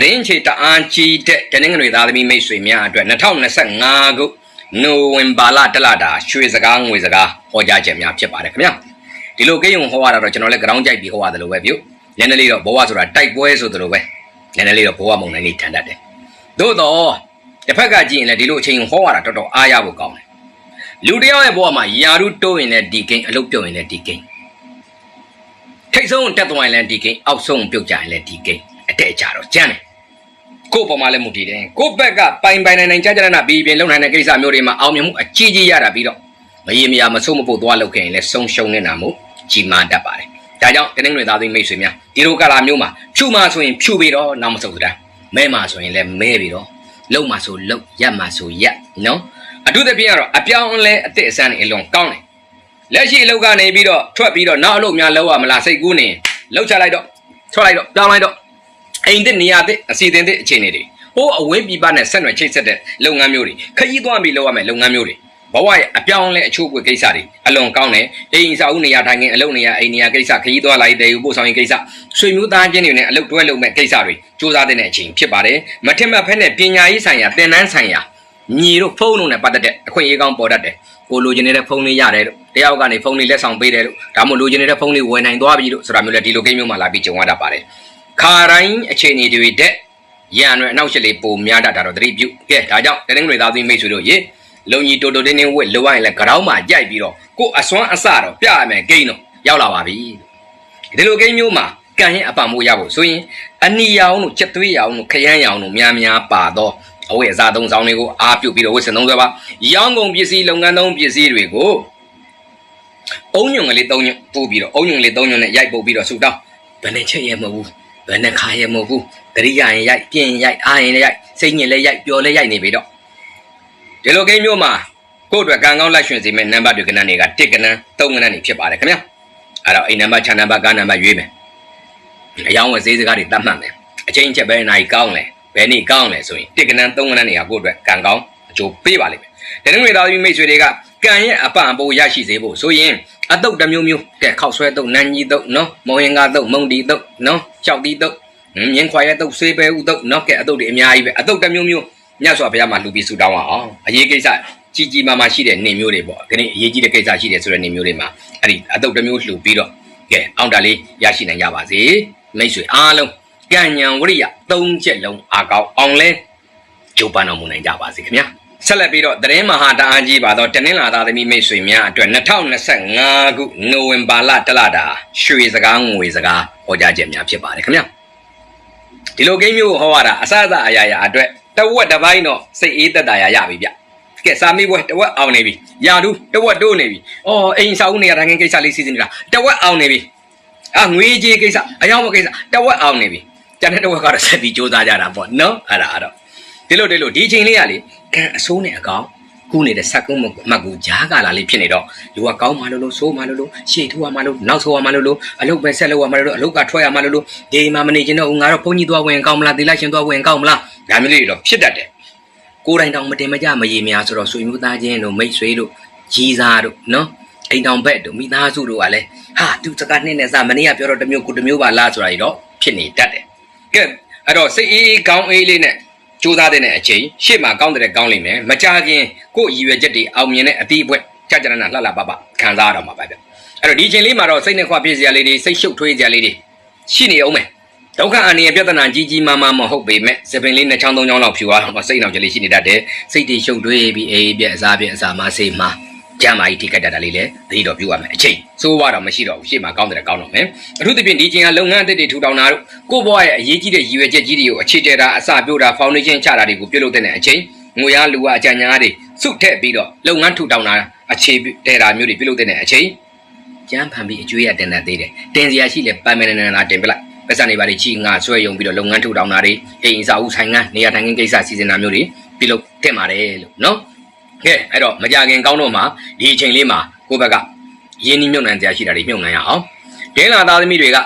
သတင်းချေတအားကြီးတဲ့တနင်္ဂနွေသားသမီးမိတ်ဆွေများအတွက်2025ခုနိုဝင်ဘာလတလတာရွှေစကားငွေစကားဟောကြားချက်များဖြစ်ပါတယ်ခင်ဗျာဒီလိုကိယုံဟောရတာတော့ကျွန်တော်လည်းကြောင်းကြိုက်ပြီးဟောရတယ်လို့ပဲပြုနည်းနည်းလေးတော့ဘဝဆိုတာတိုက်ပွဲဆိုသလိုပဲနည်းနည်းလေးတော့ဘဝမုံနိုင်နေထန်တတ်တယ်သို့တော့တစ်ဖက်ကကြည့်ရင်လည်းဒီလိုအချိန်ဟောရတာတော်တော်အားရဖို့ကောင်းတယ်လူတစ်ယောက်ရဲ့ဘဝမှာယာရုတိုးရင်လည်းဒီကိန်းအလုပ်ပြုတ်ရင်လည်းဒီကိန်းထိတ်ဆုံးတက်သွားရင်လည်းဒီကိန်းအောက်ဆုံးပြုတ်ကြရင်လည်းဒီကိန်းအတဲ့ကြတော့ကျန်းတယ် ကိုယ့်ပေါ်မှာလည်းမူတည်တယ်ကိုယ့်ဘက်ကပိုင်ပိုင်နိုင်နိုင်ကြကြနာပြီးပြင်လုံနိုင်တဲ့ကိစ္စမျိုးတွေမှာအောင်မြင်မှုအကြီးကြီးရတာပြီးတော့မရေမရာမဆိုးမဖို့သွားလောက်ခဲ့ရင်လည်းဆုံးရှုံးနေတာမို့ကြီးမားတတ်ပါတယ်ဒါကြောင့်တင်းငွေသားသိမိတ်ဆွေများဒီလိုကာလာမျိုးမှာဖြူမှဆိုရင်ဖြူပြီးတော့နောက်မဆုတ်စတာမဲမှဆိုရင်လည်းမဲပြီးတော့လုံမှဆိုလုံရက်မှဆိုရက်နော်အထူးသဖြင့်ကတော့အပြောင်းအလဲအစ်စ်အစမ်းနေအလွန်ကောင်းတယ်လက်ရှိအလုပ်ကနေပြီးတော့ထွက်ပြီးတော့နောက်အလုပ်များလုပ်ရမလားစိတ်ကူးနေလှုပ်ချလိုက်တော့ထွက်လိုက်တော့ပြောင်းလိုက်တော့ အိမ်တဲ့နေရာတဲ့အစီအစဉ်တဲ့အခြေအနေတွေဟိုးအဝင်းပြပနဲ့ဆက်နွယ်ချိတ်ဆက်တဲ့လုပ်ငန်းမျိုးတွေခရီးသွားပြီးလုပ်ရမယ်လုပ်ငန်းမျိုးတွေဘဝရဲ့အပြောင်းလဲအချိုးကွေကိစ္စတွေအလွန်ကောင်းတယ်အိမ်စာဦးနေရာထိုင်ခင်းအလုပ်နေရာအိမ်နေရာကိစ္စခရီးသွားလိုက်တဲ့ပို့ဆောင်ရေးကိစ္စဆွေမျိုးသားချင်းတွေနဲ့အလုပ်တွဲလုပ်မဲ့ကိစ္စတွေစူးစမ်းတဲ့အချိန်ဖြစ်ပါတယ်မထင်မှတ်ဖက်နဲ့ပညာရေးဆိုင်ရာသင်တန်းဆိုင်ရာညီတို့ဖုန်းလုံးနဲ့ပတ်သက်တဲ့အခွင့်အရေးကောင်းပေါ်တတ်တယ်ကိုလိုချင်နေတဲ့ဖုန်းလေးရတယ်လို့တယောက်ကနေဖုန်းလေးလက်ဆောင်ပေးတယ်လို့ဒါမှမဟုတ်လိုချင်နေတဲ့ဖုန်းလေးဝယ်နိုင်သွားပြီလို့ဆိုတာမျိုးလဲဒီလိုကိန်းမျိုးမှလာပြီးကြုံရတာပါတယ် ခါတိုင်းအခြေအနေတွေတဲ့ရန်ရွယ်အနောက်ရှက်လေးပုံများတတ်တာတော့သတိပြုကဲဒါကြောင့်တရင်တွေသားသမီးမိတ်ဆွေတို့ရေလုံကြီးတိုတိုတင်းတင်းဝက်လိုရရင်လဲကြောင်းမှာကြိုက်ပြီးတော့ကိုအစွမ်းအစတော့ပြရမယ်ဂိမ်းတော့ရောက်လာပါပြီဒီလိုဂိမ်းမျိုးမှာကံရင်အပံမိုးရဖို့ဆိုရင်အနီရောင်တို့ချက်သွေးရောင်တို့ခရမ်းရောင်တို့များများပါတော့အဝတ်အစားသုံးဆောင်တွေကိုအားပြုတ်ပြီးတော့ဝတ်ဆင်သုံးဆွဲပါရောင်းကုန်ပစ္စည်းလုပ်ငန်းသုံးပစ္စည်းတွေကိုအုံညွန်ကလေးသုံးညွန်ပို့ပြီးတော့အုံညွန်လေးသုံးညွန်နဲ့ရိုက်ပုတ်ပြီးတော့ဆူတောင်းဘယ်နဲ့ချက်ရဲမဟုတ်ဘူး ဘယ်နဲ့ခါရဲမဟုတ်ဘူးတတိယရင်ရိုက်ပြင်ရိုက်အားရင်လည်းရိုက်စိတ်ညစ်လည်းရိုက်ပျော်လည်းရိုက်နေပြီတော့ဒီလိုကိန်းမျိုးမှာကိုယ့်အတွက်ကံကောင်းလက်ရွှင်စီမဲ့နံပါတ်တွေကဏ္ဍတွေက1ကဏ္ဍ3ကဏ္ဍတွေဖြစ်ပါတယ်ခင်ဗျာအဲ့တော့အိမ်နံပါတ်6နံပါတ်9နံပါတ်ရွေးမယ်အယောင်းဝယ်ဈေးစကားတွေတတ်မှတ်မယ်အချင်းချက်ပဲနိုင်ကောင်းလဲဘယ်နေ့ကောင်းလဲဆိုရင်1ကဏ္ဍ3ကဏ္ဍတွေကကိုယ့်အတွက်ကံကောင်းအကျိုးပေးပါလိမ့်မယ် တနင်္ဂနွေသားသမီးမိတ်ဆွေတွေကကံရဲ့အပံအပိုးရရှိစေဖို့ဆိုရင်အတုတ်တစ်မျိုးမျိုးကဲခောက်ဆွဲတုတ်နန်းကြီးတုတ်နော်မောင်ရင်ကားတုတ်မုံဒီတုတ်နော်ကြောက်တီတုတ်မြင်းခွာရဲတုတ်ဆွေးပဲဥတုတ်နော်ကဲအတုတ်တွေအများကြီးပဲအတုတ်တစ်မျိုးမျိုးမြတ်စွာဘုရားမှာလူပြီးဆူတောင်းအောင်အရေးကိစ္စကြီးကြီးမားမားရှိတဲ့နေမျိုးတွေပေါ့ဒီနေ့အရေးကြီးတဲ့ကိစ္စရှိတယ်ဆိုတဲ့နေမျိုးတွေမှာအဲ့ဒီအတုတ်တစ်မျိုးလှူပြီးတော့ကဲအောင်တလေးရရှိနိုင်ကြပါစေမိတ်ဆွေအားလုံးကံဉဏ်ဝရိယ၃ချက်လုံးအာကောင်းအောင်လဲကြိုးပမ်းတော်မူနိုင်ကြပါစေခင်ဗျာ ဆက်လက်ပြီးတော့သတင်းမဟာတအားကြီးပါတော့တနင်္လာသားသမီးမိတ်ဆွေများအတွက်2025ခုနိုဝင်ဘာလတလတာရွှေစကားငွေစကားဟောကြားချက်များဖြစ်ပါတယ်ခင်ဗျာဒီလိုကိန်းမျိုးဟောရတာအစအစအရာရာအတွက်တဝက်တစ်ပိုင်းတော့စိတ်အေးသက်သာရရပြီဗျကဲစာမေးပွဲတဝက်အောင်နေပြီယာဒူးတဝက်တိုးနေပြီအော်အိမ်စာဦးနေရတိုင်းကိစ္စလေးစီစဉ်နေတာတဝက်အောင်နေပြီအာငွေကြေးကိစ္စအယောင်မကိစ္စတဝက်အောင်နေပြီကျန်တဲ့တဝက်ကတော့ဆက်ပြီးစူးစမ်းကြတာပေါ့နော်အဲ့ဒါအဲ့တော့ ဒီလိုဒီလိုဒီချိန်လေးကလေကံအဆိုးနဲ့အကောင်ကူးနေတဲ့ဆက်ကုန်းမကူကြားကာလာလေးဖြစ်နေတော့လူကကောင်းမှလို့လို့ဆိုးမှလို့လို့ရှေ့ထိုးရမှလို့နောက်ဆိုးရမှလို့လို့အလုတ်ပဲဆက်လို့ရမှလို့အလုတ်ကထွက်ရမှလို့လို့ဒီမှာမနေချင်တော့ငါတော့ဘုန်းကြီးသွားဝင်ကောင်းမလားသီလရှင်သွားဝင်ကောင်းမလားဒါမျိုးလေးတော့ဖြစ်တတ်တယ်ကိုယ်တိုင်တောင်မတင်မကြမရေမရဆိုတော့ဆွေမျိုးသားချင်းတို့မိတ်ဆွေတို့ကြီးစားတို့နော်အိမ်တောင်ဘက်တို့မိသားစုတို့ကလည်းဟာသူစကားနဲ့နဲ့စားမနေ့ကပြောတော့တစ်မျိုးကိုတစ်မျိုးပါလားဆိုတာကြီးတော့ဖြစ်နေတတ်တယ်ကဲအဲ့တော့စိတ်အေးကောင်းအေးလေးနဲ့ စူးစမ်းတဲ့အချိန်ရှေ့မှာကောင်းတဲ့ကောင်းလိမ့်မယ်မကြခင်ကိုယ့်ရည်ရွယ်ချက်တွေအောင်မြင်တဲ့အသီးအပွက်ကြာကြာနာလှလှပပခံစားရတော့မှာပါဗျအဲ့တော့ဒီချိန်လေးမှာတော့စိတ်နဲ့ခွာပြည့်စရာလေးတွေစိတ်ရှုပ်ထွေးစရာလေးတွေရှိနေအောင်မယ်ဒုက္ခအန္တရာယ်ပြဿနာကြီးကြီးမားမားမဟုတ်ပေမဲ့စပင်လေးနှစ်ချောင်းသုံးချောင်းလောက်ဖြူသွားတော့စိတ်နောက်ကြလေးရှိနေတတ်တယ်စိတ်တွေရှုပ်ထွေးပြီးအေးပြက်အစားပြက်အစားမဆေးမှာ ကျမ်းမာကြီးထိခိုက်တတ်တာလေးလည်းသတိတော်ပြုရမယ်အချိန်စိုးဝါတော့မရှိတော့ဘူးရှေ့မှာကောင်းတယ်ကောင်းတော့မယ်အထူးသဖြင့်ဒီချိန်ကလုပ်ငန်းအသစ်တွေထူထောင်တာတို့ကိုယ့်ဘဝရဲ့အရေးကြီးတဲ့ရည်ရွယ်ချက်ကြီးတွေကိုအခြေတည်တာအစပြုတာဖောင်ဒေးရှင်းချတာတွေကိုပြုလုပ်တဲ့အချိန်ငွေရလူအကြံညာတွေစုထက်ပြီးတော့လုပ်ငန်းထူထောင်တာအခြေတည်တာမျိုးတွေပြုလုပ်တဲ့အချိန်ကျမ်းဖန်ပြီးအကျွေးရတင်တတ်သေးတယ်တင်စရာရှိလေပိုင်မနေနေတာတင်ပြလိုက်ပတ်စံနေပါလိချီငါဆွဲယုံပြီးတော့လုပ်ငန်းထူထောင်တာတွေအိမ်စာဦးဆိုင်ငန်းနေရာထိုင်ခင်းကိစ္စစီစဉ်တာမျိုးတွေပြုလုပ်တင်ပါတယ်လို့နော် ကဲအဲ့တော့မကြခင်ကောင်းတော့မှဒီအချိန်လေးမှာကိုယ့်ဘက်ကရင်းနှီးမြုပ်နှံစရာရှိတာတွေမြုပ်နှံရအောင်ဒင်းလာသားသမီးတွေက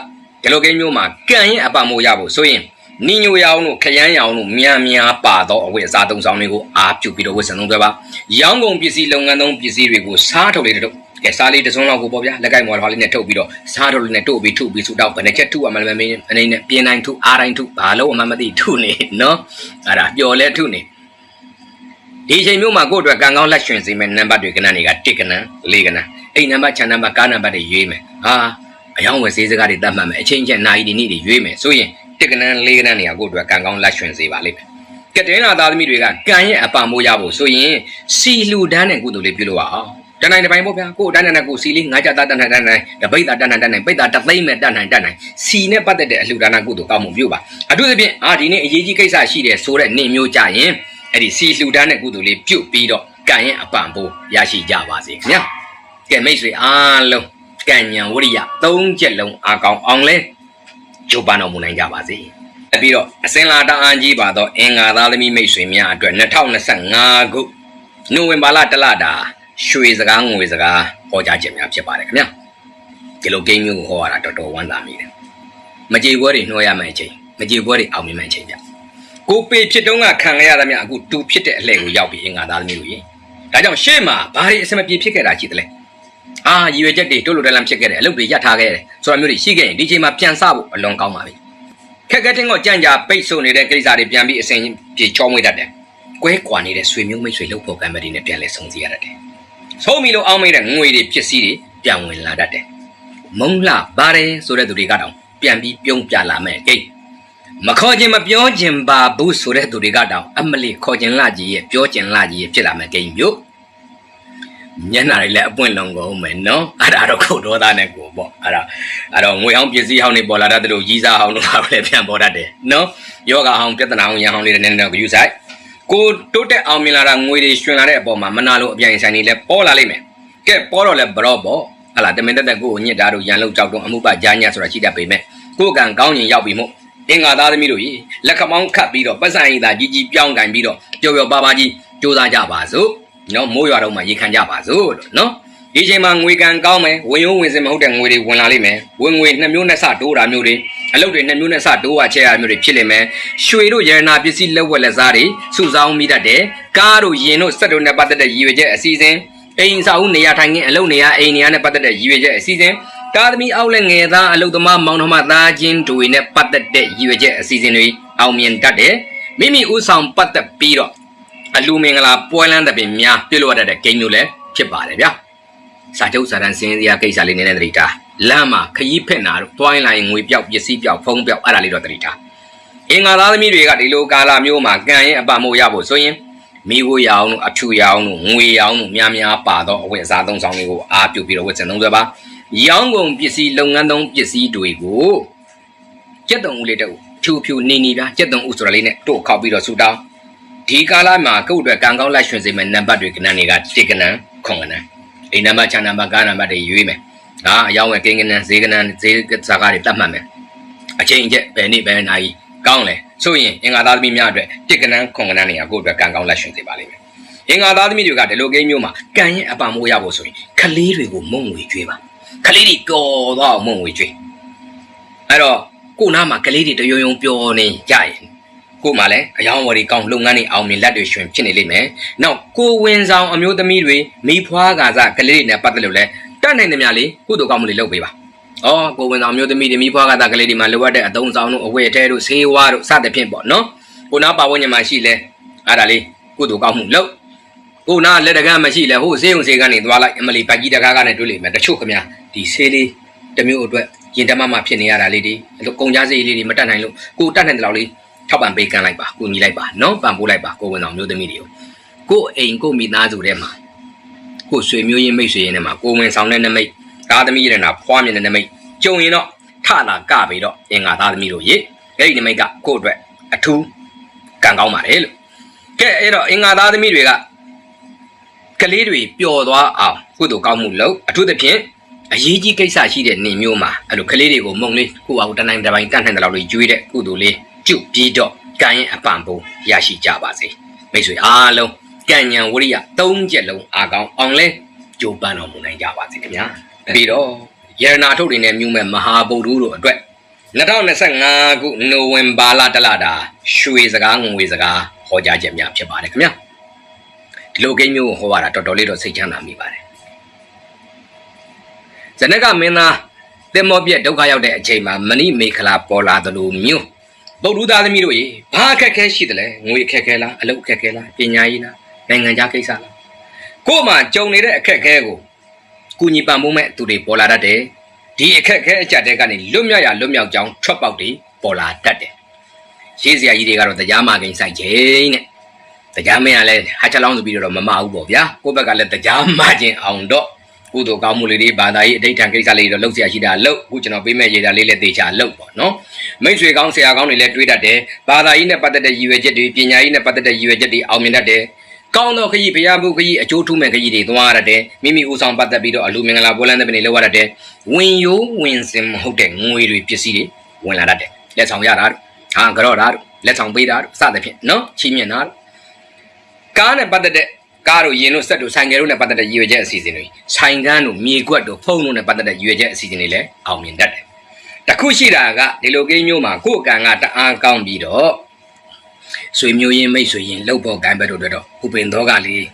ဒီလိုကိန်းမျိုးမှာကံရဲ့အပမိုးရဖို့ဆိုရင်နိညိုရောင်တို့ခရမ်းရောင်တို့မြန်မြန်ပါတော့အဝတ်အစားသုံးဆောင်တွေကိုအားပြုပြီးတော့ဝတ်ဆင်သုံးသွဲပါရောင်းကုန်ပစ္စည်းလုပ်ငန်းသုံးပစ္စည်းတွေကိုစားထုတ်လေးတို့ကကဲစားလေးတစ်စုံလောက်ကိုပေါ့ဗျာလက်ကိုက်မော်တော်လေးနဲ့ထုတ်ပြီးတော့စားတော်လေးနဲ့တို့ပြီးထုတ်ပြီးဆူတောက်ဘယ်နှချက်ထုရမှလည်းမင်းအနေနဲ့ပြင်းတိုင်းထုအားတိုင်းထုဘာလို့အမှမသိထုနေနော်အဲ့ဒါပျော်လဲထုနေ ဒီအချိန်မျိုးမှာကိုယ့်အတွက်ကံကောင်းလက်ရွှင်စေမယ့်နံပါတ်တွေကဏ္ဍတွေက1ကဏ္ဍ4ကဏ္ဍအဲ့နံပါတ်6နံပါတ်9နံပါတ်တွေရွေးမယ်ဟာအယောင်ဝယ်စေးစကားတွေတတ်မှတ်မယ်အချင်းချင်းနိုင်ဒီနေ့တွေရွေးမယ်ဆိုရင်1ကဏ္ဍ4ကဏ္ဍတွေကကိုယ့်အတွက်ကံကောင်းလက်ရွှင်စေပါလိမ့်မယ်ကတဲ့နာသားသမီးတွေကကံရဲ့အပံမိုးရဖို့ဆိုရင်စီလူဒန်းတဲ့ကုသိုလ်လေးပြုလို့ရအောင်တနိုင်တစ်ပိုင်းပေါ့ဗျာကိုယ်တန်းနဲ့ကိုစီလေးငါးကြတတ်တတ်နိုင်တတ်နိုင်တပိတ်တာတတ်နိုင်တတ်နိုင်ပိတ်တာတသိမ့်မဲ့တတ်နိုင်တတ်နိုင်စီနဲ့ပတ်သက်တဲ့အလှူဒါနကုသိုလ်ကောင်းမှုပြုပါအထူးသဖြင့်အာဒီနေ့အရေးကြီးကိစ္စရှိတယ်ဆိုတဲ့နေ့မျိုးကြရင် အဲ့ဒီစီလှူဒါနတဲ့ကုသိုလ်လေးပြုတ်ပြီးတော့ကံရဲ့အပံပိုးရရှိကြပါစေခင်ဗျာကဲမိတ်ဆွေအားလုံးကံဉဏ်ဝရိယ၃ချက်လုံးအကောင်အောင်လဲကြိုးပမ်းတော်မူနိုင်ကြပါစေပြီးတော့အစင်လာတအားကြီးပါတော့အင်္ဂါသားသမီးမိတ်ဆွေများအတွက်2025ခုနိုဝင်ဘာလတလတာရွှေစကားငွေစကားဟောကြားခြင်းများဖြစ်ပါတယ်ခင်ဗျာဒီလိုဂိမ်းမျိုးကိုဟောရတာတော်တော်ဝမ်းသာမိတယ်မကြေပွဲတွေနှောရမယ့်အချိန်မကြေပွဲတွေအောင်မြင်မယ့်အချိန်ဗျ ကိုပေဖြစ်တုန်းကခံရရသမျှအခုတူဖြစ်တဲ့အလှည့်ကိုရောက်ပြီးအင်္ဂါသားသမီးတို့ရေဒါကြောင့်ရှေ့မှာဘာတွေအစမပြေဖြစ်ခဲ့တာရှိသလဲအာရည်ရွယ်ချက်တွေတိုးလို့တလန့်ဖြစ်ခဲ့တယ်အလုပ်တွေရထားခဲ့တယ်ဆိုတာမျိုးတွေရှိခဲ့ရင်ဒီချိန်မှာပြန်ဆဖို့အလွန်ကောင်းပါပြီခက်ခဲတဲ့ကောကြံ့ကြာပိတ်ဆို့နေတဲ့ကိစ္စတွေပြန်ပြီးအစဉ်ပြေချောမွေးတတ်တယ်ကွဲကွာနေတဲ့ဆွေမျိုးမိတ်ဆွေလှုပ်ဖို့ကံမတီနဲ့ပြန်လဲဆုံစီရတတ်တယ်ဆုံးပြီလို့အောင်းမိတဲ့ငွေတွေပစ္စည်းတွေပြန်ဝင်လာတတ်တယ်မုံလှပါတယ်ဆိုတဲ့သူတွေကတော့ပြန်ပြီးပြုံးပြလာမယ်ဂိတ် မခေါ်ခြင်းမပြောခြင်းပါဘူးဆိုတဲ့သူတွေကတော့အမလီခေါ်ခြင်းလာကြီးရဲ့ပြောခြင်းလာကြီးရဲ့ဖြစ်လာမယ်ဂိတ်မျိုးမျက်နှာတွေလည်းအပွင့်လုံးကုန်မယ်နော်အဲ့ဒါတော့ခုဒေါသနဲ့ကိုပေါ့အဲ့ဒါအဲ့တော့ငွေဟောင်းပစ္စည်းဟောင်းတွေပေါ်လာတတ်တယ်လို့ကြီးစားဟောင်းတို့ကလည်းပြန်ပေါ်တတ်တယ်နော်ယောဂဟောင်းပြဿနာဟောင်းရဟောင်းလေးတွေနည်းနည်းတော့ယူဆိုင်ကိုတိုးတက်အောင်မြင်လာတာငွေတွေရှင်လာတဲ့အပေါ်မှာမနာလို့အပြိုင်ဆိုင်တွေလည်းပေါ်လာလိမ့်မယ်ကဲပေါ်တော့လဲဘရော့ပေါ့ဟလာတမင်တက်တက်ကိုကိုညစ်တာတို့ရန်လောက်ကြောက်တော့အမှုပကြားညဆိုတာရှိတတ်ပေမဲ့ကိုကံကောင်းရင်ရောက်ပြီမို့ အင်္ဂါသားသမီးတို့ကြီးလက်ခမောင်းခတ်ပြီးတော့ပတ်စံရည်သာကြီးကြီးပြောင်းကန်ပြီးတော့ပျော်ပျော်ပါပါကြီးစူးစမ်းကြပါစို့နော်မိုးရွာတော့မှရေခံကြပါစို့လို့နော်ဒီချိန်မှာငွေကံကောင်းမယ်ဝင်ရုံးဝင်စင်မဟုတ်တဲ့ငွေတွေဝင်လာလိမ့်မယ်ဝင်ငွေနှစ်မျိုးနဲ့စတိုးတာမျိုးတွေအလုပ်တွေနှစ်မျိုးနဲ့စတိုးရချဲရမျိုးတွေဖြစ်လိမ့်မယ်ရွှေတို့ရတနာပစ္စည်းလက်ဝက်လက်စားတွေစုဆောင်းမိတတ်တယ်ကားတို့ရင်တို့စက်တို့နဲ့ပတ်သက်တဲ့ရည်ရွယ်ချက်အစီအစဉ်အိမ်စာဦးနေရာထိုင်ခင်းအလုပ်နေရာအိမ်နေရာနဲ့ပတ်သက်တဲ့ရည်ရွယ်ချက်အစီအစဉ် တာသမီအောက်လက်ငယ်သားအလုပ်သမားမောင်နှမသားချင်းတွေနဲ့ပတ်သက်တဲ့ရည်ရွယ်ချက်အစီအစဉ်တွေအောင်မြင်တတ်တယ်မိမိဥဆောင်ပတ်သက်ပြီးတော့အလူမင်္ဂလာပွဲလန်းတဲ့ပင်များပြုလုပ်ရတဲ့ဂိမ်းမျိုးလည်းဖြစ်ပါတယ်ဗျာစာချုပ်စာတမ်းစင်းစရာကိစ္စလေးနည်းနည်းသတိထားလမ်းမှာခရီးဖက်နာတို့တွိုင်းလိုက်ငွေပြောက်ပစ္စည်းပြောက်ဖုံးပြောက်အဲ့ဒါလေးတော့သတိထားအင်္ဂါသားသမီးတွေကဒီလိုကာလမျိုးမှာကံရဲ့အပမိုးရဖို့ဆိုရင်မိဖို့ရအောင်လို့အဖြူရအောင်လို့ငွေရအောင်လို့များများပါတော့အဝတ်အစားသုံးဆောင်တွေကိုအားပြုပြီးတော့ဝတ်ဆင်သုံးဆွဲပါ ရောင်းကုန်ပစ္စည်းလုပ်ငန်းသုံးပစ္စည်းတွေကိုကျက်တုံဦးလေးတူဖြူဖြူနေနေပြကျက်တုံဦးဆိုတာလေးနဲ့တို့ခောက်ပြီးတော့ဆူတောင်းဒီကာလမှာကုတ်အတွက်ကံကောင်းလိုက်ရွှင်စေမယ့်နံပါတ်တွေကဏ္ဍတွေကတစ်ကဏ္ဍခွန်ကဏ္ဍအိနံပါတ်6နံပါတ်9နံပါတ်တွေရွေးမယ်ဒါအယောင်းဝယ်ကိန်းကဏ္ဍဈေးကဏ္ဍဈေးစကားတွေတတ်မှတ်မယ်အချိန်ကျက်ဘယ်နေ့ဘယ်နာရီကောင်းလဲဆိုရင်အင်္ဂါသားသမီးများအတွက်တစ်ကဏ္ဍခွန်ကဏ္ဍတွေကကိုယ့်အတွက်ကံကောင်းလိုက်ရွှင်စေပါလိမ့်မယ်အင်္ဂါသားသမီးတွေကဒီလိုကိန်းမျိုးမှာကံရဲ့အပံမိုးရဖို့ဆိုရင်ခလေးတွေကိုမုံငွေကျွေးပါ ခလေးတွေပျော်သွားအောင်မုံငွေကျွေးအဲ့တော့ကိုနားမှာကလေးတွေတယုံယုံပျော်နေကြရင်ကိုမှလည်းအယောင်ဝရီကောင်းလုပ်ငန်းတွေအောင်မြင်လက်တွေရှင်ဖြစ်နေလိမ့်မယ်။နောက်ကိုဝင်ဆောင်အမျိုးသမီးတွေမိဖွားကာစားကလေးတွေနဲ့ပတ်သက်လို့လဲတတ်နိုင်သမျှလေးကုသိုလ်ကောင်းမှုတွေလုပ်ပေးပါ။အော်ကိုဝင်ဆောင်အမျိုးသမီးတွေမိဖွားကာစားကလေးတွေမှာလိုအပ်တဲ့အသုံးဆောင်တို့အဝတ်အထည်တို့ဆေးဝါးတို့စသဖြင့်ပေါ့နော်။ကိုနာပါဝင်ညမှာရှိလဲအဲ့ဒါလေးကုသိုလ်ကောင်းမှုလုပ်ကိုနာလက်တကမ်းမရှိလဲဟိုဆေးုံဆေးကနေသွားလိုက်အမလီပတ်ကြီးတကားကနေတွေ့လိမ့်မယ်တချို့ခမ ဒီဆေးလေးတစ်မျိုးအတွက်ရင်တမမဖြစ်နေရတာလေးတွေအဲ့လိုကုန်ကြစေးလေးတွေမတတ်နိုင်လို့ကိုတတ်နိုင်တဲ့လောက်လေးထောက်ပံ့ပေးကမ်းလိုက်ပါကိုညီလိုက်ပါနော်ပံ့ပိုးလိုက်ပါကိုဝင်ဆောင်မျိုးသမီးတွေကိုကိုအိမ်ကိုမိသားစုထဲမှာကိုဆွေမျိုးရင်းမိတ်ဆွေရင်းထဲမှာကိုဝင်ဆောင်တဲ့နမိတ်သားသမီးရနာဖွားမြင်တဲ့နမိတ်ကြုံရင်တော့ထလာကပြီးတော့အင်္ဂါသားသမီးတို့ရေအဲ့ဒီနမိတ်ကကိုအတွက်အထူးကံကောင်းပါတယ်လို့ကဲအဲ့တော့အင်္ဂါသားသမီးတွေကကလေးတွေပျော်သွားအောင်ကုသိုလ်ကောင်းမှုလုပ်အထူးသဖြင့် အရေးကြီးကိစ္စရှိတဲ့နေမျိုးမှာအဲ့လိုကလေးတွေကိုမုံလေးကိုအောင်တနိုင်တပိုင်းတတ်နိုင်တဲ့လောက်လေးကျွေးတဲ့ကုသိုလ်လေးကျုပ်ပြီးတော့ကံရဲ့အပံပုံရရှိကြပါစေမိတ်ဆွေအားလုံးကံဉဏ်ဝရိယ၃ချက်လုံးအားကောင်းအောင်လဲကြိုးပမ်းတော်မူနိုင်ကြပါစေခင်ဗျာပြီးတော့ယရနာထုတ်တွေနဲ့မြူးမဲ့မဟာဗုဒ္ဓတို့အတွက်2025ခုနိုဝင်ဘာလတလတာရွှေစကားငွေစကားဟောကြားချက်များဖြစ်ပါတယ်ခင်ဗျာဒီလိုကိန်းမျိုးကိုဟောရတာတော်တော်လေးတော့စိတ်ချမ်းသာမိပါတယ် ဇနကမင်းသားတင်မောပြက်ဒုက္ခရောက်တဲ့အချိန်မှာမဏိမေခလာပေါ်လာသလိုမျိုးပုတ်လူသားသမီးတို့ရေဘာအခက်ခဲရှိတယ်လဲငွေအခက်ခဲလားအလုပ်အခက်ခဲလားပညာရေးလားနိုင်ငံခြားကိစ္စလားကို့မှာကြုံနေတဲ့အခက်ခဲကိုကုညီပံ့ပိုးမဲ့သူတွေပေါ်လာတတ်တယ်ဒီအခက်ခဲအကြတဲ့ကနေလွတ်မြောက်ရလွတ်မြောက်ကြောင်းထွက်ပေါက်တွေပေါ်လာတတ်တယ်ရှေးစရာကြီးတွေကတော့တရားမာကိန်းဆိုင်ခြင်းနဲ့တရားမင်းကလည်းဟာချက်လောင်းဆိုပြီးတော့မမဟုတ်ပေါ့ဗျာကိုယ့်ဘက်ကလည်းတရားမာခြင်းအောင်တော့ ကုသိုလ်ကောင်းမှုလေးတွေဘာသာရေးအဋိဌံကိစ္စလေးတွေတော့လုပ်เสียရှိတာလုပ်အခုကျွန်တော်ပေးမဲ့ရေတာလေးလည်းသေချာလုပ်ပေါ့နော်မိတ်ဆွေကောင်းဆရာကောင်းတွေလည်းတွေးတတ်တယ်ဘာသာရေးနဲ့ပတ်သက်တဲ့ရည်ရွယ်ချက်တွေပညာရေးနဲ့ပတ်သက်တဲ့ရည်ရွယ်ချက်တွေအောင်မြင်တတ်တယ်ကောင်းသောခရီးဘုရားမှုခရီးအကျိုးထူးမဲ့ခရီးတွေသွားရတတ်တယ်မိမိဦးဆောင်ပတ်သက်ပြီးတော့အလူမင်္ဂလာပွဲလမ်းတဲ့ပင်တွေလောက်ရတတ်တယ်ဝင်ယိုးဝင်စင်မဟုတ်တဲ့ငွေတွေပစ္စည်းတွေဝင်လာတတ်တယ်လက်ဆောင်ရတာတို့ဟာကြော့တာတို့လက်ဆောင်ပေးတာတို့စသဖြင့်နော်ချီးမြှင့်တာတို့ကားနဲ့ပတ်သက်တဲ့ ကားတို့ရင်တို့စက်တို့ဆိုင်ကယ်တို့နဲ့ပတ်သက်တဲ့ရည်ရွယ်ချက်အစီအစဉ်တွေဆိုင်ကန်းတို့မြေကွက်တို့ဖုန်းတို့နဲ့ပတ်သက်တဲ့ရည်ရွယ်ချက်အစီအစဉ်တွေလည်းအောင်မြင်တတ်တယ်တခုရှိတာကဒီလိုကိန်းမျိုးမှာကိုယ့်အကံကတအားကောင်းပြီးတော့ဆွေမျိုးရင်းမိတ်ဆွေရင်းလှုပ်ဖို့ဂိုင်းဘက်တို့တွေတော့ဥပင်သောကလေး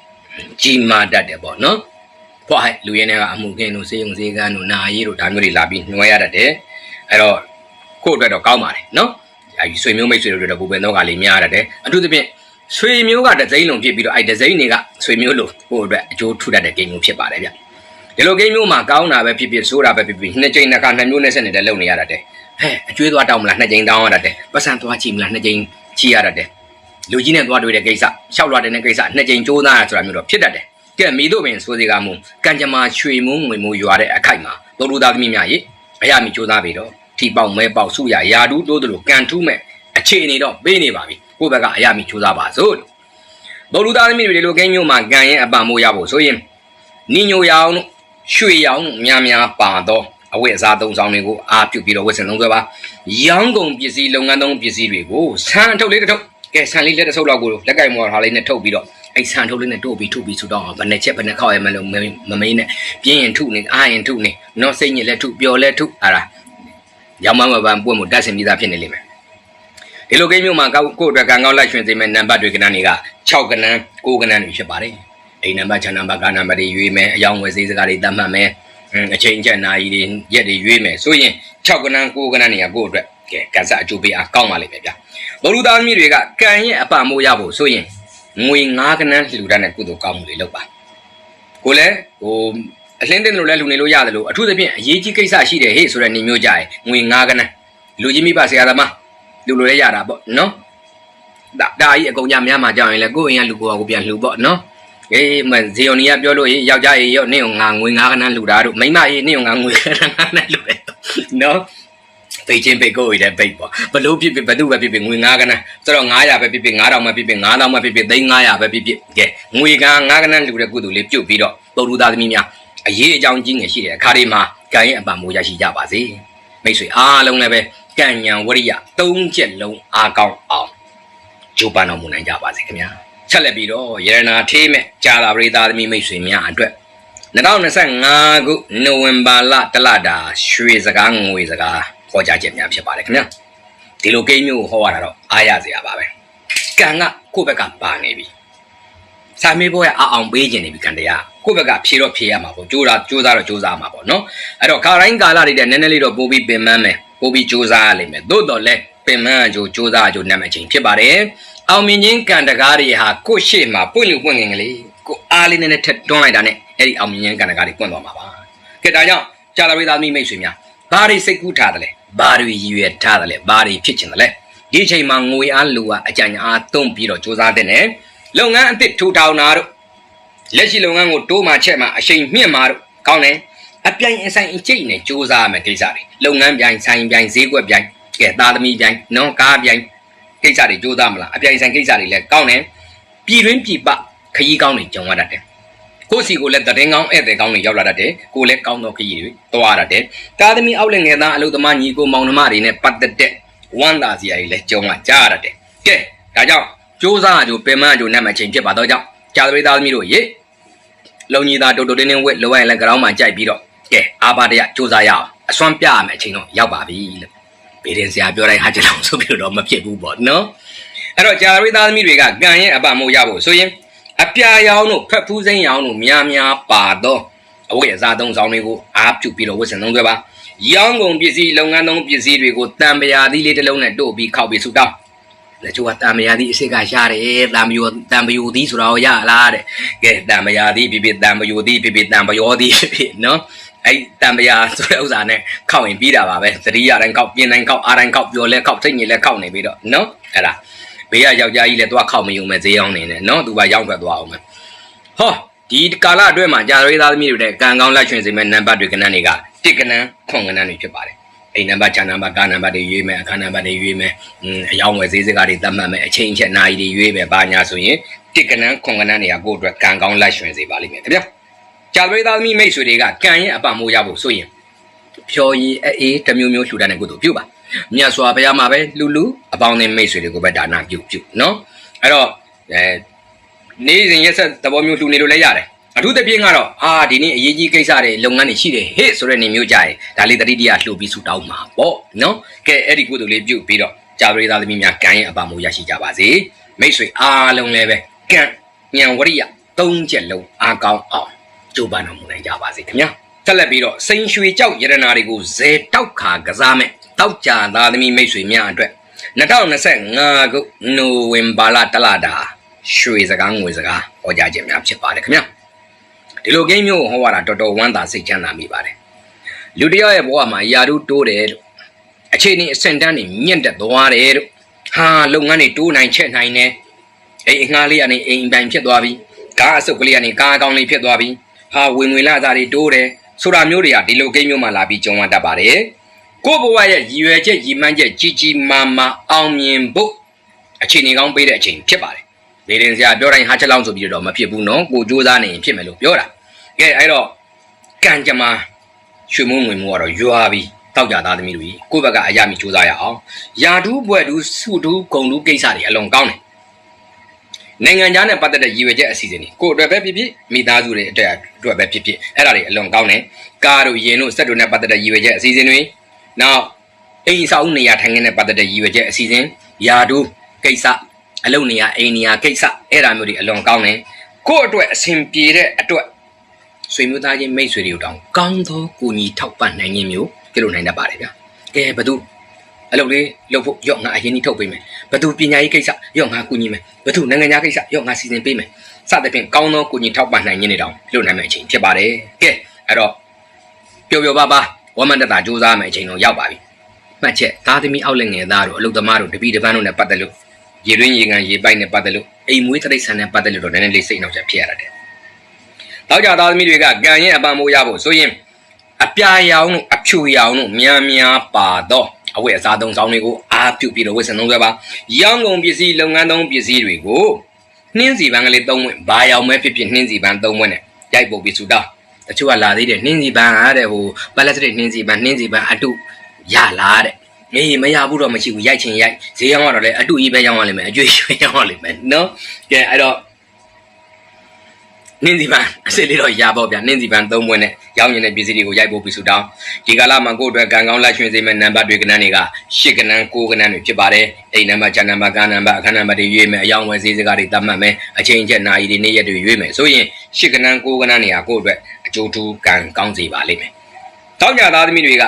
ကြီးမားတတ်တယ်ပေါ့နော်ဖွာဟဲ့လူရင်းတွေကအမှုခင်းတို့စေယုံစေကန်းတို့နာရေးတို့ဒါမျိုးတွေလာပြီးနှွှဲရတတ်တယ်အဲ့တော့ကိုယ့်အတွက်တော့ကောင်းပါတယ်နော်အဲဒီဆွေမျိုးမိတ်ဆွေတို့တွေတော့ဥပင်သောကလေးများတတ်တယ်အထူးသဖြင့် ဆွေမျိုးကဒဇိမ့်လုံးဖြစ်ပြီးတော့အဲဒဇိမ့်တွေကဆွေမျိုးလို့ကိုယ့်အတွက်အကျိုးထူတတ်တဲ့ကိန်းမျိုးဖြစ်ပါတယ်ဗျဒီလိုကိန်းမျိုးမှာကောင်းတာပဲဖြစ်ဖြစ်ဆိုးတာပဲဖြစ်ဖြစ်နှစ်ကြိမ်နှစ်ခါနှစ်မျိုးနဲ့ဆက်နေတဲ့လုံနေရတတ်တယ်ဟဲ့အကျွေးသွားတောင်းမလားနှစ်ကြိမ်တောင်းရတတ်တယ်ပတ်စံသွားကြည့်မလားနှစ်ကြိမ်ကြည့်ရတတ်တယ်လူကြီးနဲ့သွားတွေ့တဲ့ကိစ္စရှောက်လွှာတဲ့ကိစ္စနှစ်ကြိမ်ကြိုးစားရဆိုတာမျိုးတော့ဖြစ်တတ်တယ်ကဲမိတို့ပင်ဆိုစီကမုံကံကြမ္မာရွှေမုံငွေမိုးရွာတဲ့အခိုက်မှာတို့လူသားသမီးများရေအရာမီကြိုးစားပြီတော့ထီပေါက်မဲပေါက်စုရယာဒူးတိုးတို့လိုကန်ထူးမဲ့အခြေအနေတော့ပေးနေပါပြီ ကိုယ့်ဘက်ကအရာမီကြိုးစားပါစို့တို့လူသားသမီးတွေဒီလိုကိန်းမျိုးမှာကံရဲ့အပံမိုးရဖို့ဆိုရင်နိညိုရအောင်ရွှေရောင်များများပါတော့အဝတ်အစားသုံးဆောင်တွေကိုအားပြုပြီးတော့ဝတ်ဆင်သုံးဆွဲပါရောင်းကုန်ပစ္စည်းလုပ်ငန်းသုံးပစ္စည်းတွေကိုဆန်းထုတ်လေးတစ်ထုတ်ကဲဆန်လေးလက်တစ်ဆုပ်လောက်ကိုလက်ကင်မော်ထားလေးနဲ့ထုတ်ပြီးတော့အဲ့ဆန်ထုတ်လေးနဲ့တို့ပြီးထုတ်ပြီးဆိုတော့ဘယ်နဲ့ချက်ဘယ်နဲ့ခောက်ရမလို့မမင်းနဲ့ပြင်းရင်ထုနေအားရင်ထုနေနော်စိတ်ညစ်လက်ထုပျော်လက်ထုအားလားရောင်းမမပန်ပွင့်မှုတက်ဆင်ပြီးသားဖြစ်နေလိမ့်မယ် ဒီလိုကိန်းမျိုးမှာကိုယ့်အတွက်ကံကောက်လိုက်ရွှင်စေမဲ့နံပါတ်တွေကဏ္ဍတွေက6ကဏ္ဍ9ကဏ္ဍတွေဖြစ်ပါတယ်အိမ်နံပါတ်6နံပါတ်ကနံပါတ်တွေရွေးမယ်အယောင်ဝယ်စေးစကားတွေတတ်မှတ်မယ်အချိန်ချက်နာရီတွေရက်တွေရွေးမယ်ဆိုရင်6ကဏ္ဍ9ကဏ္ဍတွေကကိုယ့်အတွက်ကဲကန်ဆာအကျိုးပေးအားကောင်းပါလိမ့်မယ်ဗျာဘလူသားသမီးတွေကကံရဲ့အပမိုးရဖို့ဆိုရင်ငွေ9ကဏ္ဍလှူဒါန်းတဲ့ကုသိုလ်ကောင်းမှုတွေလုပ်ပါကိုလည်းဟိုအလင်းတင်လို့လည်းလူနေလို့ရတယ်လို့အထူးသဖြင့်အရေးကြီးကိစ္စရှိတယ်ဟေ့ဆိုတဲ့နေမျိုးကြရင်ငွေ9ကဏ္ဍလူကြီးမိဘဆရာသမား လူလိုလည်းရတာပေါ့နော်ဒါဒါကြီးအကုန်ကြများမှကြောက်ရင်လည်းကိုယ့်အိမ်ကလူကိုယ်ကပြန်လှူပေါ့နော်အေးမဇီယိုနီကပြောလို့ရေယောက်ျားရေရော့နင့်ကငါငွေ9ကဏ္ဍလှူတာတို့မိန်းမရေနင့်ကငါငွေ9ကဏ္ဍနဲ့လှူတယ်နော်ပိတ်ချင်းပိတ်ကိုရတဲ့ပိတ်ပေါ့ဘလို့ဖြစ်ဖြစ်ဘသူပဲဖြစ်ဖြစ်ငွေ9ကဏ္ဍဆိုတော့900ပဲဖြစ်ဖြစ်9000ပဲဖြစ်ဖြစ်9000ပဲဖြစ်ဖြစ်3900ပဲဖြစ်ဖြစ်ကဲငွေက9ကဏ္ဍလှူတဲ့ကုသိုလ်လေးပြုတ်ပြီးတော့ပုရုသားသမီးများအရေးအကြောင်းကြီးငယ်ရှိတဲ့အခါဒီမှာကံရဲ့အပံမိုးရရှိကြပါစေမိတ်ဆွေအားလုံးလည်းပဲ ကံဉဏ်ဝရိယ၃ချက်လုံးအားကောင်းအောင်ဂျိုးပန်းတော်မူနိုင်ကြပါစေခင်ဗျာဆက်လက်ပြီးတော့ရတနာထေးမဲ့ကြာလာပရိသသမီးမိတ်ဆွေများအတွက်2025ခုနိုဝင်ဘာလတလတာရွှေစကားငွေစကားဟောကြားချက်များဖြစ်ပါတယ်ခင်ဗျာဒီလိုကိန်းမျိုးကိုဟောရတာတော့အားရစရာပါပဲကံကကိုယ့်ဘက်ကပါနေပြီ စာမေးပွဲအအောင်ပေးခြင်းနေပြီကံတရားကိုယ့်ဘက်ကဖြေတော့ဖြေရမှာပေါ့ကြိုးတာကြိုးစားတော့ကြိုးစားမှာပေါ့နော်အဲ့တော့ခါတိုင်းကာလတွေတဲ့နည်းနည်းလေးတော့ပို့ပြီးပင်ပန်းမယ်ပို့ပြီးကြိုးစားရလိမ့်မယ်သို့တော်လဲပင်ပန်းကြိုးကြိုးစားကြိုးနံမဲ့ချင်းဖြစ်ပါတယ်အောင်မြင်ခြင်းကံတကားတွေဟာကိုယ့်ရှေ့မှာပွင့်လို့ပွင့်ငင်ကလေးကိုအားလေးနဲ့ထက်တွန်းလိုက်တာနဲ့အဲ့ဒီအောင်မြင်ခြင်းကံတကားတွေပွင့်သွားမှာပါကဲဒါကြောင့်ကြာလာပြည်သားမိမိတ်ဆွေများဘာတွေစိတ်ကူးထားတယ်လဲဘာတွေရည်ရွယ်ထားတယ်လဲဘာတွေဖြစ်ချင်တယ်လဲဒီအချိန်မှာငွေအားလူအားအကြံအားသုံးပြီးတော့စူးစမ်းတဲ့နဲ့ လုပ်ငန်းအသစ်ထူထောင်တာတို့လက်ရှိလုပ်ငန်းကိုတိုးမှချက်မှအချိန်မြင့်မှတို့ကောင်းတယ်အပြိုင်အဆိုင်အကျိတ်နဲ့စူးစမ်းရမယ်ကိစ္စတွေလုပ်ငန်းပြိုင်ဆိုင်ပြိုင်ဈေးကွက်ပြိုင်ကဲသားသမီးပြိုင်နော်ကားပြိုင်ကိစ္စတွေစူးစမ်းမလားအပြိုင်ဆိုင်ကိစ္စတွေလည်းကောင်းတယ်ပြည်တွင်းပြည်ပခရီးကောင်းတွေကြုံရတတ်တယ်ကိုစီကိုလည်းတရင်ကောင်းဧည့်သည်ကောင်းတွေရောက်လာတတ်တယ်ကိုလည်းကောင်းသောခရီးတွေသွားရတတ်တယ်တာသမီအောက်လက်ငယ်သားအလုပ်သမားညီကိုမောင်နှမတွေနဲ့ပတ်သက်တဲ့ဝမ်းသာစရာတွေလည်းကြုံရကြရတတ်တယ်ကဲဒါကြောင့် စူးစမ်းကြိုပင်မကြိုနတ်မချင်းဖြစ်ပါတော့ကြောင့်ကြာသပတေးသားသမီးတို့ရေလုံကြီးသားတိုတိုတင်းတင်းဝက်လောရရင်လည်းကြောင်းမှကြိုက်ပြီးတော့ကဲအာပါတရစူးစမ်းရအောင်အစွမ်းပြရမယ်အချိန်တော့ရောက်ပါပြီလို့ဗေဒင်ဆရာပြောတိုင်းဟာကြလောင်ဆိုပြီးတော့မဖြစ်ဘူးပေါ့နော်အဲ့တော့ကြာသပတေးသားသမီးတွေကကံရဲ့အပမိုးရဖို့ဆိုရင်အပြာရောင်တို့ဖက်ဖူးစိမ်းရောင်တို့များများပါတော့အဝတ်အစားသုံးဆောင်တွေကိုအားပြုပြီးတော့ဝတ်ဆင်သုံးသွဲပါရောင်းကုန်ပစ္စည်းလုပ်ငန်းသုံးပစ္စည်းတွေကိုတံပရာသီးလေးတစ်လုံးနဲ့တို့ပြီးခောက်ပြီးဆူတောင်း လက်ချိုးကတံမယာသီးအစ်စ်ကရှားတယ်တံမယောတံမယောသီးဆိုတာကိုရလားတဲ့ကဲတံမယာသီးပြပြတံမယောသီးပြပြတံမယောသီးပြပြနော်အဲ့တံမယာဆိုတဲ့ဥစ္စာနဲ့ခောက်ရင်ပြီးတာပါပဲသတိရတိုင်းခောက်ပြင်းတိုင်းခောက်အားတိုင်းခောက်ပြောလဲခောက်စိတ်ညစ်လဲခောက်နေပြီးတော့နော်အဲ့ဒါဘေးကယောက်ျားကြီးလဲသွားခောက်မယုံမဲ့ဈေးအောင်နေနဲ့နော်သူကရောက်ထွက်သွားအောင်မယ်ဟောဒီကာလအတွင်းမှာကြာရွေးသားသမီးတွေတဲ့ကံကောင်းလက်ချွင်စေမဲ့နံပါတ်တွေကဏ္ဍတွေကတစ်ကဏ္ဍခွန်ကဏ္ဍတွေဖြစ်ပါတယ် အိမ်နံပါတ်ချာနံပါတ်ကားနံပါတ်တွေရွေးမယ်အခန်းနံပါတ်တွေရွေးမယ်အင်းအယောင်ဝယ်ဈေးစကားတွေသတ်မှတ်မယ်အချိန်ချက်နာရီတွေရွေးမယ်ဘာညာဆိုရင်တစ်ကဏ္ဍခွန်ကဏ္ဍတွေကကိုယ့်အတွက်ကံကောင်းလက်ချွင်စေပါလိမ့်မယ်တပြည့်ကြာရွေးသားသမီးမိတ်ဆွေတွေကကံရဲ့အပမိုးရဖို့ဆိုရင်ဖြော်ရည်အေးတစ်မျိုးမျိုးလှူဒန်းတဲ့ကုသိုလ်ပြုပါမြတ်စွာဘုရားမှာပဲလှူလှူအပေါင်းအသင်းမိတ်ဆွေတွေကိုပဲဒါနပြုပြုနော်အဲ့တော့အဲနေ့စဉ်ရက်ဆက်သဘောမျိုးလှူနေလို့လည်းရတယ် အထူးသဖြင့်ကတော့အာဒီနေ့အရေးကြီးကိစ္စတွေလုပ်ငန်းတွေရှိတယ်ဟဲ့ဆိုတဲ့နေမျိုးကြရင်ဒါလေးတတိတရလှူပြီးဆူတောင်းမှာပေါ့နော်ကဲအဲ့ဒီကုသိုလ်လေးပြုပြီးတော့ကြာပရိသသမီးများကံရဲ့အပါမိုးရရှိကြပါစေမိတ်ဆွေအားလုံးလည်းပဲကံဉာဏ်ဝရိယသုံးချက်လုံးအားကောင်းအောင်ကြိုးပမ်းတော်မူနိုင်ကြပါစေခင်ဗျာဆက်လက်ပြီးတော့စိန်ရွှေကြောက်ယရနာတွေကိုဇေတောက်ခါကစားမဲ့တောက်ကြသားသမီးမိတ်ဆွေများအတွက်2025ခုနိုဝင်ဘာလတလတာရွှေစကားငွေစကားဟောကြားခြင်းများဖြစ်ပါတယ်ခင်ဗျာ ဒီလိုကိန်းမျိုးဟောရတာတော်တော်ဝမ်းသာစိတ်ချမ်းသာမိပါတယ်လူတယောက်ရဲ့ဘဝမှာယာရုတိုးတယ်လို့အခြေအနေအဆင့်တန်းတွေမြင့်တက်သွားတယ်လို့ဟာလုပ်ငန်းတွေတိုးနိုင်ချက်နိုင်တယ်အိမ်အငှားလေးကနေအိမ်ပိုင်ဖြစ်သွားပြီကားအစုပ်ကလေးကနေကားအကောင်လေးဖြစ်သွားပြီဟာဝင်ငွေလာစားတွေတိုးတယ်ဆိုတာမျိုးတွေကဒီလိုကိန်းမျိုးမှာလာပြီးကြုံရတတ်ပါတယ်ကိုယ့်ဘဝရဲ့ရည်ရွယ်ချက်ရည်မှန်းချက်ကြီးကြီးမားမားအောင်မြင်ဖို့အခြေအနေကောင်းပေးတဲ့အချိန်ဖြစ်ပါတယ် လေရင်ဆရာပြောတိုင်းဟာချက်လောင်းဆိုပြီးတော့မဖြစ်ဘူးနော်ကိုစူးစမ်းနေရင်ဖြစ်မယ်လို့ပြောတာကဲအဲ့တော့ကံကြမ္မာရွှေမုံငွေမိုးကတော့ရွာပြီးတောက်ကြသားသမီးတို့ကိုယ့်ဘက်ကအရာမီစူးစမ်းရအောင်ယာတူးဘွဲ့တူးစုတူးဂုံတူးကိစ္စတွေအလွန်ကောင်းတယ်နိုင်ငံခြားနဲ့ပတ်သက်တဲ့ရည်ရွယ်ချက်အစီအစဉ်တွေကိုအတွက်ပဲဖြစ်ဖြစ်မိသားစုတွေအတွက်အတွက်ပဲဖြစ်ဖြစ်အဲ့ဒါတွေအလွန်ကောင်းတယ်ကားတို့ရင်တို့စက်တို့နဲ့ပတ်သက်တဲ့ရည်ရွယ်ချက်အစီအစဉ်တွေနောက်အိမ်ဆောင်နေရာထိုင်ခင်းနဲ့ပတ်သက်တဲ့ရည်ရွယ်ချက်အစီအစဉ်ယာတူးကိစ္စ အလုပ်နေရာအိမ်နေရာကိစ္စအဲ့ဒါမျိုးတွေအလွန်ကောင်းတယ်ကိုယ့်အတွက်အဆင်ပြေတဲ့အတွက်ဆွေမျိုးသားချင်းမိတ်ဆွေတွေတောင်ကောင်းသောကိုညီထောက်ပံ့နိုင်ခြင်းမျိုးပြုလုပ်နိုင်တတ်ပါတယ်ဗျာကဲဘသူအလုပ်လေးလုပ်ဖို့ရော့ငါအရင်ကြီးထုတ်ပေးမယ်ဘသူပညာရေးကိစ္စရော့ငါကူညီမယ်ဘသူနိုင်ငံခြားကိစ္စရော့ငါစီစဉ်ပေးမယ်စသဖြင့်ကောင်းသောကိုညီထောက်ပံ့နိုင်ခြင်းတွေတောင်ပြုလုပ်နိုင်မယ့်အချိန်ဖြစ်ပါတယ်ကဲအဲ့တော့ပျော်ပျော်ပါပါဝမ်းမတတာစူးစမ်းမယ့်အချိန်တော့ရောက်ပါပြီမှတ်ချက်သားသမီးအောက်လက်ငယ်သားတို့အလုပ်သမားတို့တပီတပန်းတို့နဲ့ပတ်သက်လို့ ရေရင်းရေကန်ရေပိုက်နဲ့ပတ်သက်လို့အိမ်မွေးတိရစ္ဆာန်နဲ့ပတ်သက်လို့တော့နည်းနည်းလေးစိတ်နှောက်ချက်ဖြစ်ရတာတဲ့တောက်ကြသားသမီးတွေကကံရဲ့အပံမိုးရဖို့ဆိုရင်အပြာရောင်တို့အဖြူရောင်တို့များများပါတော့အဝတ်အစားသုံးဆောင်တွေကိုအားပြုပြီးတော့ဝတ်ဆင်သုံးဆွဲပါရောင်းကုန်ပစ္စည်းလုပ်ငန်းသုံးပစ္စည်းတွေကိုနှင်းစီပန်းကလေးသုံးဝင်ဘာရောင်မဲဖြစ်ဖြစ်နှင်းစီပန်းသုံးဝင်နဲ့ရိုက်ပုတ်ပြီးဆူတောင်းတချို့ကလာသေးတယ်နှင်းစီပန်းအားတဲ့ဟိုပလက်စတစ်နှင်းစီပန်းနှင်းစီပန်းအတုရလာတဲ့ မေးမရဘူးတော့မရှိဘူးရိုက်ချင်ရိုက်ဈေးရောင်းတော့လည်းအတူကြီးပဲရောင်းရလိမ့်မယ်အကျွေးရွှေရောင်းရလိမ့်မယ်နော်ကဲအဲ့တော့နင်းစီပန်အစစ်လေးတော့ရပါဗျာနင်းစီပန်သုံးပွင့်နဲ့ရောင်းရင်တဲ့ပစ္စည်းတွေကိုရိုက်ဖို့ပြီးဆူတောင်းဒီကာလမှာကိုယ့်အတွက်ကံကောင်းလက်ရွှင်စေမဲ့နံပါတ်တွေကဏ္ဍတွေက၈ကဏ္ဍ၉ကဏ္ဍတွေဖြစ်ပါတယ်အိမ်နံပါတ်ချနံပါတ်ကနံပါတ်အခန်းနံပါတ်တွေရွေးမယ်အယောင်ဝယ်ဈေးစကားတွေသတ်မှတ်မယ်အချိန်ချက်နာရီတွေနေ့ရက်တွေရွေးမယ်ဆိုရင်၈ကဏ္ဍ၉ကဏ္ဍတွေကကိုယ့်အတွက်အကျိုးထူးကံကောင်းစေပါလိမ့်မယ်တောင်းကြသားသမီးတွေက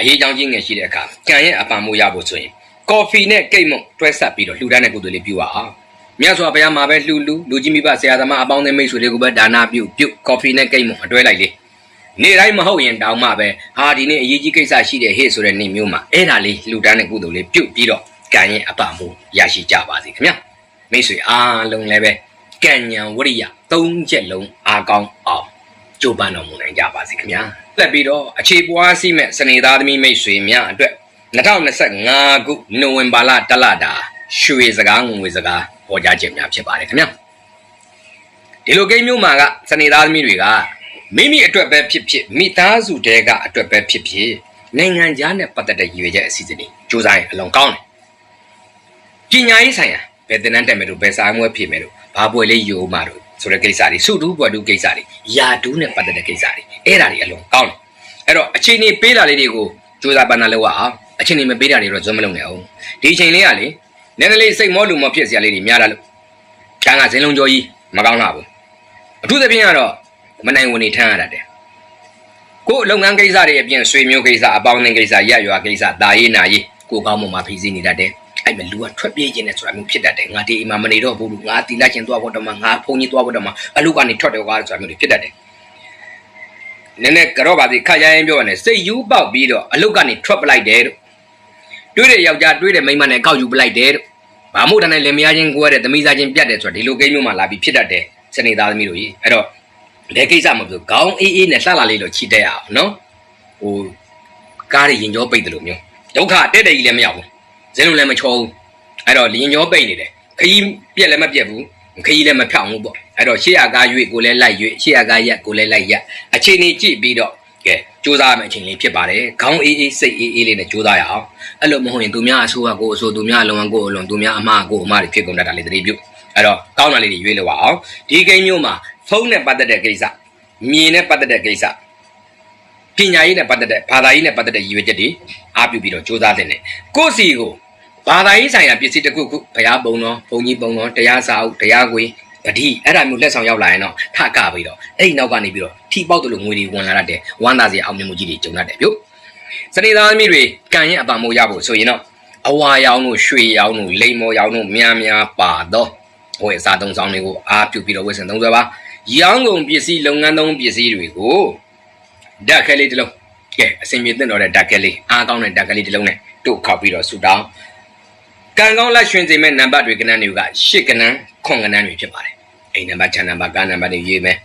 အရေးကြောင်းချင်းငယ်ရှိတဲ့အခါကံရဲ့အပံမိုးရဖို့ဆိုရင်ကော်ဖီနဲ့ကိတ်မုန့်တွဲဆက်ပြီးတော့လှူဒန်းတဲ့ကုသိုလ်လေးပြုပါအောင်မြတ်စွာဘုရားမှာပဲလှူလူလူကြီးမိဘဆရာသမားအပေါင်းအသင်းမိတ်ဆွေတွေကိုပဲဒါနာပြုပြုကော်ဖီနဲ့ကိတ်မုန့်အတွဲလိုက်လေနေ့တိုင်းမဟုတ်ရင်တောင်းမှပဲဟာဒီနေ့အရေးကြီးကိစ္စရှိတယ်ဟေ့ဆိုတဲ့နေ့မျိုးမှာအဲ့ဒါလေးလှူဒန်းတဲ့ကုသိုလ်လေးပြုပြီးတော့ကံရဲ့အပံမိုးရရှိကြပါစေခင်ဗျမိတ်ဆွေအားလုံးလည်းပဲကံဉဏ်ဝရိယသုံးချက်လုံးအားကောင်းအောင်ကြိုးပမ်းတော်မူနိုင်ကြပါစေခင်ဗျာ လက်ပြီးတော့အခြေပွားစီမဲ့စနေသားသမီးမိတ်ဆွေများအတွက်2025ခုနိုဝင်ဘာလတလတာရွှေစကားငွေစကားဟောကြားခြင်းများဖြစ်ပါတယ်ခင်ဗျာဒီလိုကိန်းမျိုးမှာကစနေသားသမီးတွေကမိမိအတွက်ပဲဖြစ်ဖြစ်မိသားစုတဲကအတွက်ပဲဖြစ်ဖြစ်နိုင်ငံခြားနဲ့ပတ်သက်တဲ့ရည်ရွယ်ချက်အစီအစဉ်တွေစူးစမ်းရင်အလွန်ကောင်းတယ်ပညာရေးဆိုင်ရာဘယ်တင်တန်းတက်မယ်လို့ဘယ်စာမွဲဖြေမယ်လို့ဘာပွဲလေးယူမှာတို့ဆိုတဲ့ကိစ္စတွေစုတူးပွက်တူးကိစ္စတွေယာတူးနဲ့ပတ်သက်တဲ့ကိစ္စတွေအဲ့ဒါတွေအလွန်ကောင်းတယ်အဲ့တော့အချိန်နေပေးတာလေးတွေကိုစူးစမ်းပန်းတာလောက်အောင်အချိန်နေမပေးတာတွေတော့ဇွတ်မလုံးနဲ့အောင်ဒီအချိန်လေးကလေနည်းနည်းလေးစိတ်မောလူမောဖြစ်စရာလေးတွေများတာလို့ကျန်ကဇင်းလုံးကြောကြီးမကောင်းတာဘူးအထူးသဖြင့်ကတော့မနိုင်ဝင်နေထမ်းရတတ်တယ်ကိုယ်လုပ်ငန်းကိစ္စတွေအပြင်ဆွေမျိုးကိစ္စအပေါင်းအသင်းကိစ္စရက်ရွာကိစ္စဒါရေးနာရေးကိုကောင်းမှုမှာဖိစီးနေတတ်တယ် အဲ့မဲ့လူကထွက်ပြေးခြင်းနဲ့ဆိုတာမျိုးဖြစ်တတ်တယ်ငါဒီအိမ်မှာမနေတော့ဘူးငါတီလာချင်းသွားဖို့တော့မှငါဖုန်ကြီးသွားဖို့တော့မှအလုကနေထွက်တယ်ကွာဆိုတာမျိုးတွေဖြစ်တတ်တယ်နည်းနည်းကြော့ပါသေးခက်ရရင်ပြောရတယ်စိတ်ယူပေါက်ပြီးတော့အလုကနေထွက်ပလိုက်တယ်တို့တွေးတဲ့ယောက်ျားတွေးတဲ့မိန်းမနဲ့ကောက်ယူပလိုက်တယ်တို့ဘာမို့တန်းနဲ့လင်မယားချင်းကိုရတဲ့သမီးစားချင်းပြတ်တယ်ဆိုတာဒီလိုကိန်းမျိုးမှလာပြီးဖြစ်တတ်တယ်စနေသားသမီးတို့ကြီးအဲ့တော့ဘယ်ကိစ္စမှမပြောခေါင်းအေးအေးနဲ့လှလာလေးလို့ချီတက်ရအောင်နော်ဟိုကားရရင်ကြောပိတ်တယ်လို့မျိုးဒုက္ခတဲ့တဲ့ကြီးလည်းမရောက်ဘူး ဇင်းလုံးလည်းမချောဘူးအဲ့တော့လင်ကြောပိတ်နေတယ်ခကြီးပြက်လည်းမပြက်ဘူးခကြီးလည်းမဖြောင်းဘူးပေါ့အဲ့တော့ရှေ့ရကားရွေ့ကိုလည်းလိုက်ရွေ့ရှေ့ရကားရက်ကိုလည်းလိုက်ရက်အချိန်ကြီးကြည့်ပြီးတော့ကဲစူးစမ်းရမယ့်အချိန်လေးဖြစ်ပါတယ်ခေါင်းအေးအေးစိတ်အေးအေးလေးနဲ့စူးစမ်းရအောင်အဲ့လိုမဟုတ်ရင်သူများအဆိုးကကိုအဆိုးသူများအလုံးကိုအလုံးသူများအမှားကိုအမှားတွေဖြစ်ကုန်တတ်တာလေတတိပြုအဲ့တော့ကောင်းတာလေးတွေရွေးလို့ပါအောင်ဒီကိန်းမျိုးမှာဖုန်းနဲ့ပတ်သက်တဲ့ကိစ္စမြင်နဲ့ပတ်သက်တဲ့ကိစ္စပညာရေးနဲ့ပတ်သက်တဲ့ဘာသာရေးနဲ့ပတ်သက်တဲ့ရည်ရွယ်ချက်တွေအားပြုပြီးတော့စူးစမ်းတဲ့နဲ့ကိုယ့်စီကို ဘာသာရေးဆိုင်ရာပစ္စည်းတစ်ခုခုဘုရားပုံတော်ဘုံကြီးပုံတော်တရားစာအုပ်တရားခွေပတိအဲ့ဒါမျိုးလက်ဆောင်ရောက်လာရင်တော့ထကပြီးတော့အဲ့ဒီနောက်ကနေပြီးတော့ထိပေါက်တယ်လို့ငွေတွေဝင်လာတတ်တယ်ဝမ်းသာစရာအောင်မြင်မှုကြီးတွေကြုံတတ်တယ်ပြုတ်စနေသားသမီးတွေကံရဲ့အပံမိုးရဖို့ဆိုရင်တော့အဝါရောင်တို့ရွှေရောင်တို့လိမ္မော်ရောင်တို့များများပါတော့ဝယ်စားသုံးဆောင်တွေကိုအားပြုပြီးတော့ဝယ်ဆင်သုံးစွဲပါရောင်းကုန်ပစ္စည်းလုပ်ငန်းသုံးပစ္စည်းတွေကိုဓာတ်ခဲလေးတစ်လုံးကဲအစင်ပြေတဲ့တော့တဲ့ဓာတ်ခဲလေးအားကောင်းတဲ့ဓာတ်ခဲလေးတစ်လုံးနဲ့တို့ခောက်ပြီးတော့ဆူတောင်း ကံကောင်းလက်ရွှင်စေမဲ့နံပါတ်တွေကဏ္ဍတွေကရှစ်ကဏ္ဍခွန်ကဏ္ဍတွေဖြစ်ပါတယ်အိမ်နံပါတ်ခြံနံပါတ်ကားနံပါတ်တွေရေးမယ်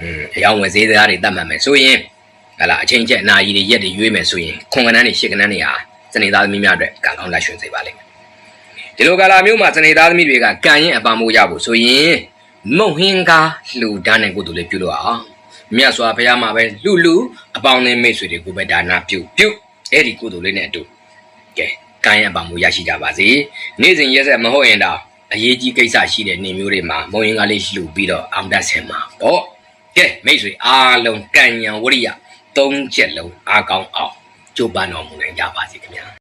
อืมအယောင်ဝယ်ဈေးသားတွေတတ်မှတ်မယ်ဆိုရင်ဟလာအချိန်ချက်အနာကြီးတွေရက်တွေရွေးမယ်ဆိုရင်ခွန်ကဏ္ဍတွေရှစ်ကဏ္ဍတွေဟာစနေသားသမီးများအတွက်ကံကောင်းလက်ရွှင်စေပါလိမ့်မယ်ဒီလိုကာလမျိုးမှာစနေသားသမီးတွေကကံရင်အပံမိုးရဖို့ဆိုရင်မုံဟင်းကားလှူဒန်းတဲ့ကုသိုလ်လေးပြုလို့အောင်မြတ်စွာဘုရားမှာပဲလှူလှူအပေါင်းနဲ့မိတ်ဆွေတွေကိုပဲဒါနာပြုပြုအဲ့ဒီကုသိုလ်လေးနဲ့အတူကဲ ကံရင်အပံမိုးရရှိကြပါစေနေ့စဉ်ရက်ဆက်မဟုတ်ရင်တော့အရေးကြီးကိစ္စရှိတဲ့နေမျိုးတွေမှာမုံရင်ကားလေးလှူပြီးတော့အောင်တတ်ဆင်မှာပေါ့ကဲမိတ်ဆွေအားလုံးကံဉဏ်ဝရိယသုံးချက်လုံးအားကောင်းအောင်ကြိုးပမ်းတော်မူနိုင်ကြပါစေခင်ဗျာ